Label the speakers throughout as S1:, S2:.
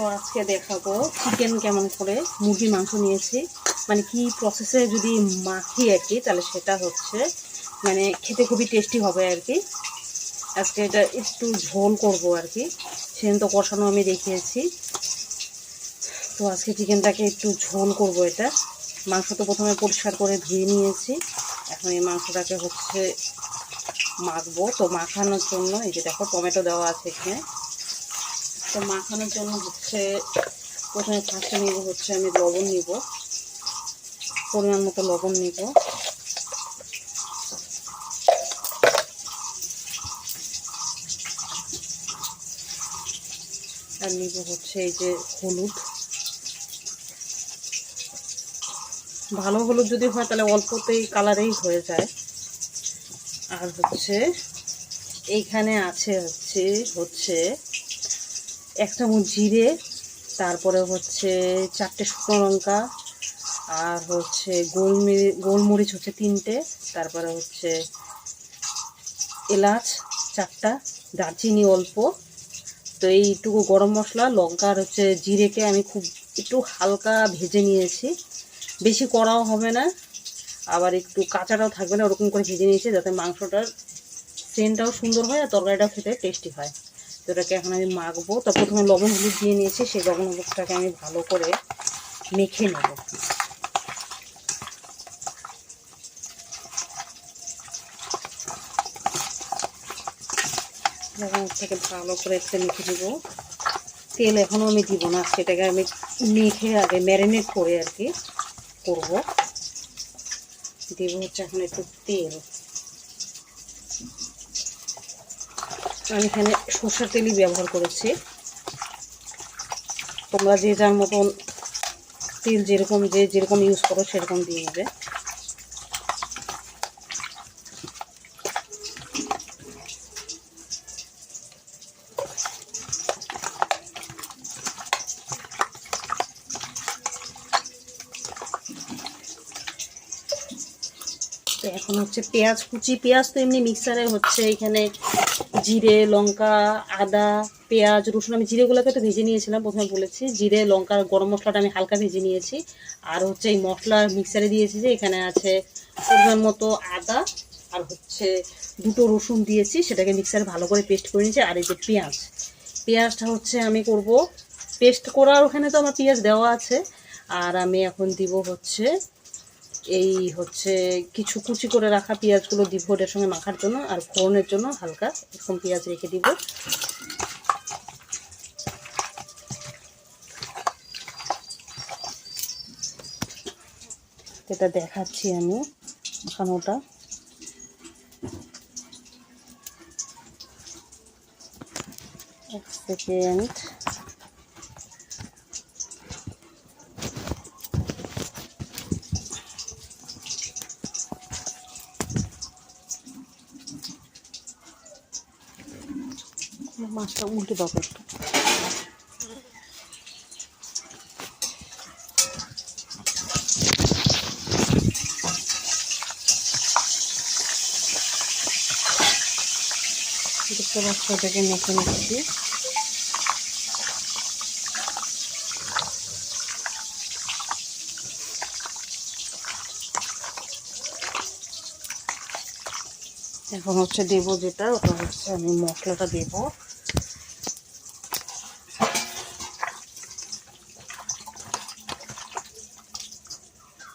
S1: তো আজকে দেখাবো চিকেন কেমন করে মুরগির মাংস নিয়েছি। মানে কি প্রসেসে যদি মাখি আর কি তাহলে সেটা হচ্ছে মানে খেতে খুবই টেস্টি হবে আর কি। আজকে এটা একটু ঝোল করব আর কি। সেদিন তো কষানো আমি দেখিয়েছি। তো আজকে চিকেনটাকে একটু ঝোল করব এটা। মাংস তো প্রথমে পরিষ্কার করে ধুয়ে নিয়েছি। এখন এই মাংসটাকে হচ্ছে মাখবো। তো মাখানোর জন্য এই যে দেখো টমেটো দেওয়া আছে এখানে। তো মাখানোর জন্য হচ্ছে প্রথমে ফার্স্টে নিব হচ্ছে আমি লবণ নিব, পরিমাণ মতো লবণ নিব। আর নিব হচ্ছে এই যে হলুদ। ভালো হলুদ যদি হয় তাহলে অল্পতেই কালারেই হয়ে যায়। আর হচ্ছে এইখানে আছে হচ্ছে হচ্ছে এক চামচ জিরে, তারপরে হচ্ছে চারটে শুকনো লঙ্কা, আর হচ্ছে গোলমরিচ গোলমরিচ হচ্ছে তিনটে, তারপরে হচ্ছে এলাচ চারটা, দারচিনি অল্প। তো এইটুকু গরম মশলা, লঙ্কা আর হচ্ছে জিরেকে আমি খুব একটু হালকা ভেজে নিয়েছি। বেশি কড়াও হবে না, আবার একটু কাঁচাটাও থাকবে না, ওরকম করে ভেজে নিয়েছি যাতে মাংসটার সেন্টটাও সুন্দর হয় আর তরকারিটাও খেতে টেস্টি হয়। এটাকে এখন আমি মাখবো। তো প্রথমে লবণ হলুদ দিয়ে নিয়েছি, সেই লবণ হলুদটাকে আমি ভালো করে মেখে নেব। লবণ থেকে ভালো করে একটু মেখে দেবো তেল এখনও আমি দিব না, সেটাকে আমি মেখে আগে ম্যারিনেট করে আর কি করব। দেবো হচ্ছে এখন একটু তেল। আমি এখানে সর্ষের তেলই ব্যবহার করেছি। তোমরা যে যার মতন তেল যেরকম যে যেরকম ইউজ করো সেরকম দিয়ে নেবে। তো এখন হচ্ছে পেঁয়াজ, কুচি, পেঁয়াজ তো এমনি মিক্সারে হচ্ছে। এখানে জিরে, লঙ্কা, আদা, পেঁয়াজ, রসুন, আমি জিরেগুলোকে তো ভেজে নিয়েছিলাম, প্রথমে বলেছি। জিরে, লঙ্কা গরম মশলাটা আমি হালকা ভেজে নিয়েছি। আর হচ্ছে এই মশলা মিক্সারে দিয়েছি যে, এখানে আছে পরিমাণ মতো আদা, আর হচ্ছে দুটো রসুন দিয়েছি, সেটাকে মিক্সারে ভালো করে পেস্ট করে নিয়েছি, আর এই যে পেঁয়াজ। পেঁয়াজটা হচ্ছে আমি করব পেস্ট করার, ওখানে তো আমার পেঁয়াজ দেওয়া আছে। আর আমি এখন দিব হচ্ছে এই হচ্ছে কিছু কুচি করে রাখা পেঁয়াজগুলো দিব ওটার সঙ্গে মাখার জন্য আর ফোড়নের জন্য হালকা এরকম পেঁয়াজ রেখে দিব। এটা দেখাচ্ছি আমি মাখানোটা। এক সেকেন্ড। মাছটা উল্টে দাও একটু। দেখতে পাচ্ছ এটাকে মেখে নিচ্ছি। এখন হচ্ছে দেবো যেটা, ওটা হচ্ছে আমি মশলাটা দেবো।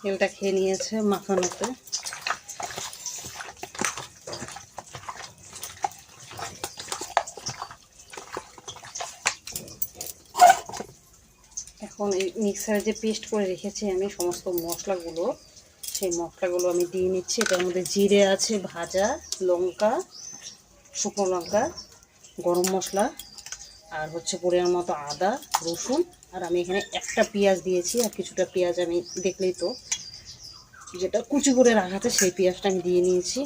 S1: তেলটা খেয়ে নিয়েছে মাখানোতে। এখন এই মিক্সারে যে পেস্ট করে রেখেছি আমি সমস্ত মশলাগুলো, সেই মশলাগুলো আমি দিয়ে নিচ্ছি। এটার মধ্যে জিরে আছে, ভাজা, লঙ্কা, শুকনো লঙ্কা, গরম মশলা, আর হচ্ছে পরিমাণ মতো আদা, রসুন আর আমি এখানে একটা পেঁয়াজ দিয়েছি, আর কিছুটা পেঁয়াজ আমি দেখলেই তো যেটা কুচি করে রাখাতে সেই পেঁয়াজটা আমি দিয়ে নিয়েছি।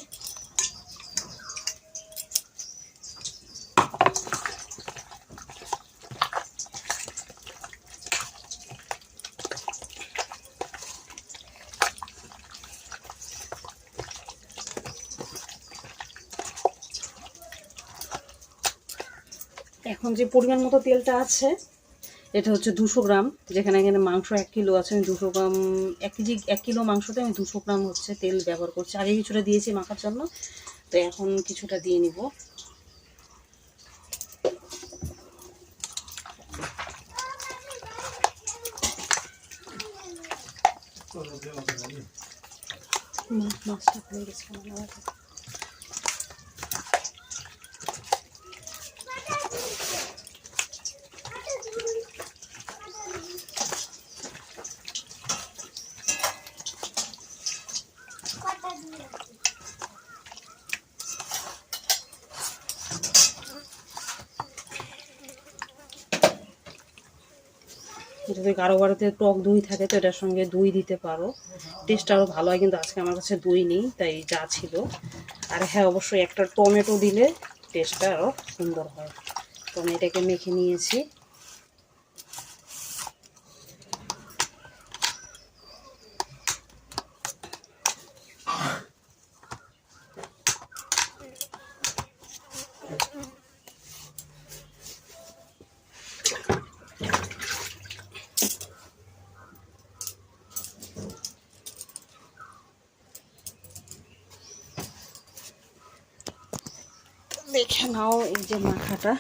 S1: এখন যে পরিমাণ মতো তেলটা আছে এটা হচ্ছে দুশো গ্রাম যেখানে এখানে মাংস এক কিলো আছে আমি দুশো গ্রাম এক কেজি এক কিলো মাংসতে আমি দুশো গ্রাম হচ্ছে তেল ব্যবহার করছি। আগে কিছুটা দিয়েছি মাখার জন্য তো এখন কিছুটা দিয়ে নিব। মাছটা হয়ে গেছে যদি কারও বাড়িতে টক দই থাকে, তো এটার সঙ্গে দই দিতে পারো। টেস্ট আরও ভালো হয়, কিন্তু আজকে আমার কাছে দই নেই, তাই যা ছিল। আর হ্যাঁ অবশ্যই একটা টমেটো দিলে টেস্টটা আরও সুন্দর হয়। তো আমি এটাকে মেখে নিয়েছি। দেখে নাও এই যে মাখাটা।